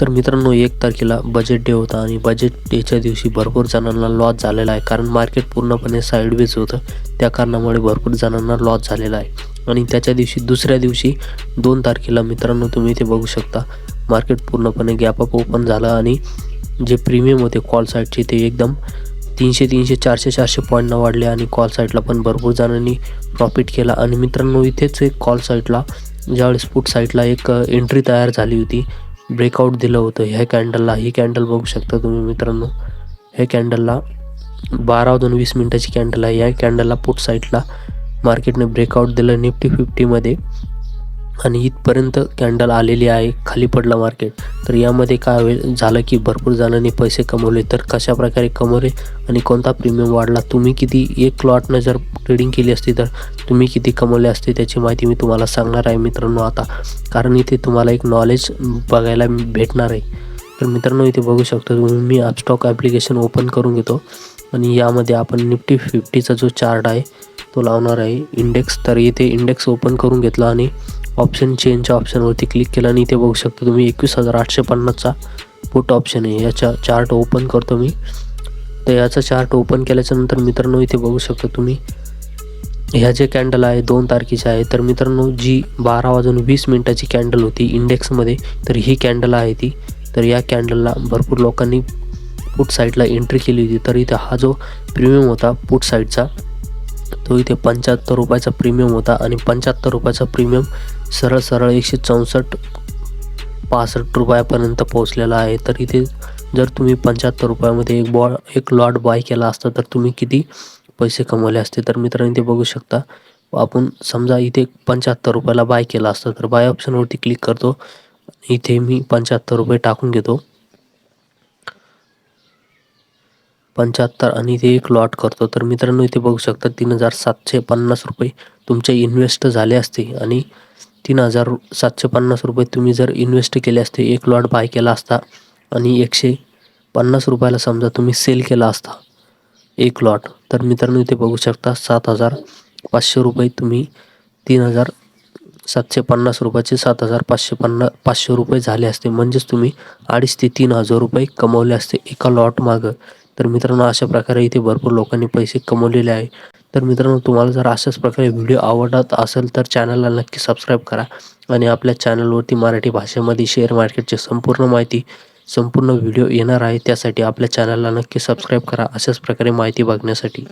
तर मित्रांनो एक तारखेला बजेट डे होता आणि बजेट डेच्या दिवशी भरपूर जणांना लॉस झालेला आहे. कारण मार्केट पूर्णपणे साईडवेज होतं. त्या कारणामुळे भरपूर जणांना लॉस झालेला आहे. आणि त्याच्या दिवशी दुसऱ्या दिवशी दोन तारखेला मित्रांनो तुम्ही इथे बघू शकता. मार्केट पूर्णपणे गॅप अप ओपन झालं आणि जे प्रीमियम होते कॉल साईडचे ते एकदम तीनशे तीनशे चारशे चारशे पॉईंटनं वाढले आणि कॉल साईडला पण भरपूर जणांनी प्रॉफिट केला. आणि मित्रांनो इथेच एक कॉल साईडला ज्यावेळेस फूट साईडला एक एंट्री तयार झाली होती ब्रेकआउट दिलं होतं. ह्या कॅन्डलला ही कॅन्डल बघू शकता तुम्ही मित्रांनो. ह्या कॅन्डलला बारा वाजून वीस मिनटाची कॅन्डल आहे. या कॅन्डलला पुट साईडला मार्केटने ब्रेकआउट दिलं. निफ्टी फिफ्टीमध्ये आणि इथपर्यंत कॅन्डल आलेली आहे खाली पडला मार्केट तर यामध्ये काय होईल झालं की भरपूर जणांनी पैसे कमवले. तर कशा प्रकारे कमवले आणि कोणता प्रीमियम वाढला तुम्ही किती एक प्लॉटनं जर ट्रेडिंग केली असती तर तुम्ही किती कमवले असते त्याची माहिती मी तुम्हाला सांगणार आहे मित्रांनो आता. कारण इथे तुम्हाला एक नॉलेज बघायला भेटणार आहे. तर मित्रांनो इथे बघू शकतो तुम्ही मी ॲपस्टॉक ॲप्लिकेशन ओपन करून घेतो. आणि यामध्ये आपण निफ्टी फिफ्टीचा जो चार्ट आहे तो लावणार आहे. इंडेक्स तर इथे इंडेक्स ओपन करून घेतला आणि ऑप्शन चेंजच्या ऑप्शनवरती क्लिक केलं आणि इथे बघू शकता तुम्ही एकवीस हजार आठशे पन्नासचा पुट ऑप्शन आहे. याचा चार्ट ओपन करतो मी. तर याचा चार्ट ओपन केल्याच्यानंतर मित्रांनो इथे बघू शकता तुम्ही. ह्या जे कॅन्डल आहे दोन तारखेचे आहे. तर मित्रांनो जी बारा वाजून वीस मिनटाची कॅन्डल होती इंडेक्समध्ये तर ही कॅन्डल आहे ती. तर या कॅन्डलला भरपूर लोकांनी पुट साईडला एंट्री केली होती. तर इथे हा जो प्रीमियम होता पुट साईडचा तो इथे पंच्याहत्तर रुपयाचा प्रीमियम होता आणि पंच्याहत्तर रुपयाचा प्रीमियम सरळ सरळ एकशे चौसष्ट पासष्ट रुपयापर्यंत पोहोचलेला आहे. तर इथे जर तुम्ही पंच्याहत्तर रुपयामध्ये एक बॉ एक लॉट बाय केला असता तर तुम्ही किती पैसे कमवले असते? तर मित्रांनो इथे बघू शकता. आपण समजा इथे पंच्याहत्तर रुपयाला बाय केला असता तर बाय ऑप्शनवरती क्लिक करतो. इथे मी पंच्याहत्तर रुपये टाकून घेतो. पंच्याहत्तर आणि ते एक लॉट करतो. तर मित्रांनो इथे बघू शकता तीन हजार सातशे पन्नास रुपये तुमचे इन्व्हेस्ट झाले असते आणि तीन हजार सातशे पन्नास रुपये तुम्ही जर इन्व्हेस्ट केले असते एक लॉट बाय केला असता आणि एकशे पन्नास रुपयाला समजा तुम्ही सेल केला असता एक लॉट तर मित्रांनो इथे बघू शकता सात हजार पाचशे रुपये तुम्ही तीन हजार सातशे पन्नास रुपयाचे सात हजार पाचशे पन्नास पाचशे रुपये झाले असते. म्हणजेच तुम्ही अडीच ते तीन हजार रुपये कमवले असते एका लॉट मागं. तर मित्रांनो अशा प्रकारे इथे भरपूर लोकांनी पैसे कमवलेले आहे. तर मित्रांनो तुम्हाला जर अशाच प्रकारे व्हिडिओ आवडत असेल तर चॅनलला नक्की सबस्क्राईब करा आणि आपल्या चॅनलवरती मराठी भाषेमध्ये शेअर मार्केटची संपूर्ण माहिती संपूर्ण व्हिडिओ येणार आहे. त्यासाठी आपल्या चॅनलला नक्की सबस्क्राईब करा. अशाच प्रकारे माहिती बघण्यासाठी.